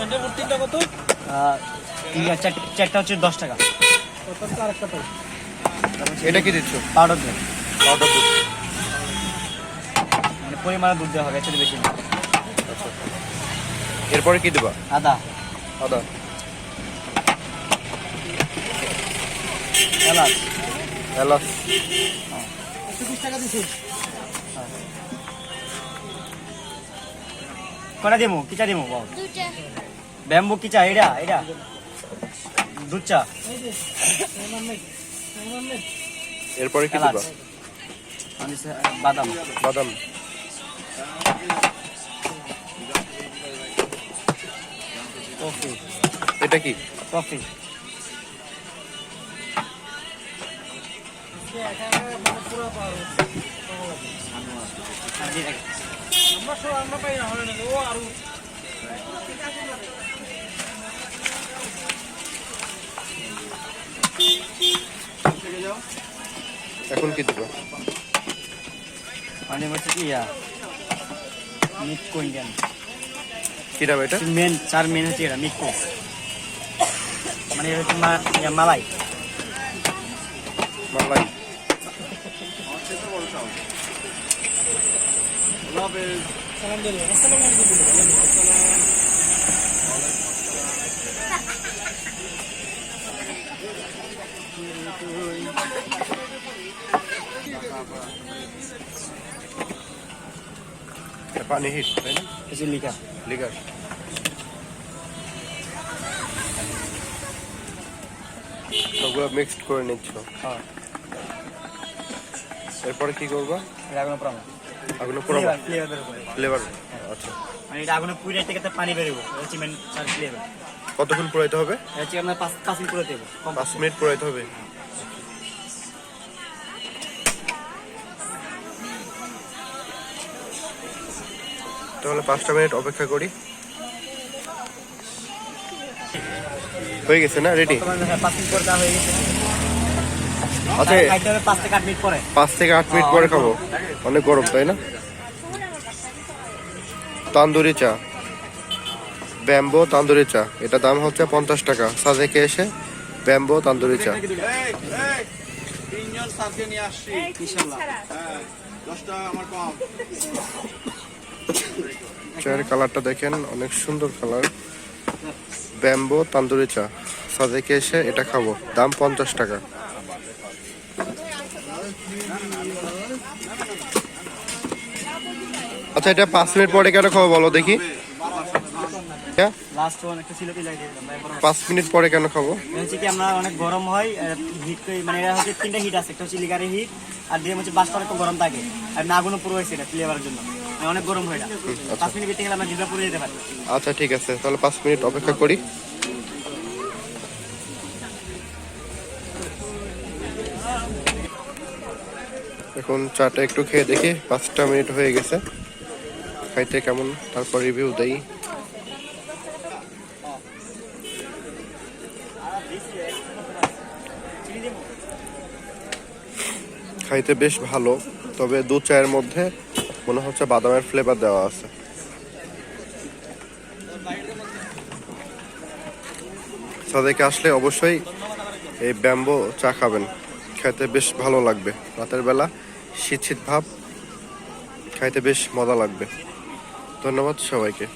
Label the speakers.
Speaker 1: Centre তিনটা কত?
Speaker 2: চারটা হচ্ছে দশ টাকা।
Speaker 3: এটা কি দিচ্ছ?
Speaker 2: পাউডার দুধ।
Speaker 3: পাউডার দুধ।
Speaker 2: মানে পরিমাণে দুধ দেওয়া হবে এর বেশি না।
Speaker 3: এরপরে কি দেবা?
Speaker 2: আদা।
Speaker 3: আদা।
Speaker 2: এলাচ।
Speaker 3: এলাচ।
Speaker 1: টাকা দিছি।
Speaker 2: কটা দিমু? কিচা ব্যাম্বু কিচা এটা এটা দুধ চা।
Speaker 3: এরপরে কি দেবা?
Speaker 2: বাদাম।
Speaker 3: বাদাম।
Speaker 2: কফি।
Speaker 3: এটা কি?
Speaker 2: কফি।
Speaker 1: আমরা সব আমরা পাই না না ও আরও।
Speaker 3: এখন কি দেবা?
Speaker 2: মানে হচ্ছে কি ইয়া মিটকো ইন্ডিয়ান
Speaker 3: কি নাম এটা?
Speaker 2: মেন চার মেন হচ্ছে এটা মিটকো। মানে এটা হচ্ছে তোমার ইয়া মালাই।
Speaker 3: মালাই।
Speaker 1: সালাম দিল আসসালামু আলাইকুম
Speaker 3: পানি হিট তাই না
Speaker 2: লিকা
Speaker 3: ওগুলো মিক্সড করে নিচ্ছ
Speaker 2: হ্যাঁ
Speaker 3: এরপরে কি করবা
Speaker 2: আগুনে পোড়াবো
Speaker 3: আগুনে পোড়াবো
Speaker 2: ফ্লেভার
Speaker 3: আচ্ছা
Speaker 2: মানে এটা আগুনে পুড়ে থেকে পানি বেরোবো মেন ফ্লেভার
Speaker 3: কতক্ষণ পোড়াইতে হবে
Speaker 2: এটা আপনার পাঁচ মিনিট দেবো কম
Speaker 3: পাঁচ মিনিট পোড়াইতে হবে তাহলে পাঁচটা মিনিট অপেক্ষা করি। হয়ে গেছে না? রেডি আচ্ছা
Speaker 2: পাঁচ থেকে আট মিনিট পরে
Speaker 3: খাব। অনেক গরম, তাই না? তান্দুরি চা। ব্যাম্বো তান্দুরি চা। এটা দাম হচ্ছে পঞ্চাশ টাকা। সাজেকে এসে ব্যাম্বো তান্দুরি চা।
Speaker 4: তিনজন নিয়ে আসছি হ্যাঁ আমার কম।
Speaker 3: চায়ের কালারটা দেখেন অনেক সুন্দর কালার। ব্যাম্বো তান্দুরি চা। সাজেকে এসে এটা খাব। দাম পঞ্চাশ টাকা। আচ্ছা এটা পাঁচ মিনিট পরে কেন খাব বলো দেখি। হ্যাঁ। পাঁচ মিনিট পরে কেন খাব?
Speaker 2: হচ্ছে কি আমরা অনেক গরম হয় হিট মানে এটা হচ্ছে তিনটা হিট আছে একটা হচ্ছে লিগারের হিট আর দিয়ে হচ্ছে বাসটা অনেক গরম থাকে। আর না আগুনও পুরো হয়েছে এটা ফ্লেভারের জন্য। অনেক গরম হয় এটা পাঁচ মিনিট গেলে আমরা পুড়ে যেতে পারি।
Speaker 3: আচ্ছা ঠিক আছে। তাহলে পাঁচ মিনিট অপেক্ষা করি। এখন চাটা একটু খেয়ে দেখি। পাঁচটা মিনিট হয়ে গেছে। খাইতে কেমন? তারপর রিভিউ দেই। খাইতে বেশ ভালো তবে দু চায়ের মধ্যে মনে হচ্ছে বাদামের ফ্লেভার দেওয়া আছে। সাদেকে আসলে অবশ্যই এই ব্যাম্বো চা খাবেন। খাইতে বেশ ভালো লাগবে। রাতের বেলা শীত শীত ভাব, খাইতে বেশ মজা লাগবে। ধন্যবাদ সবাইকে।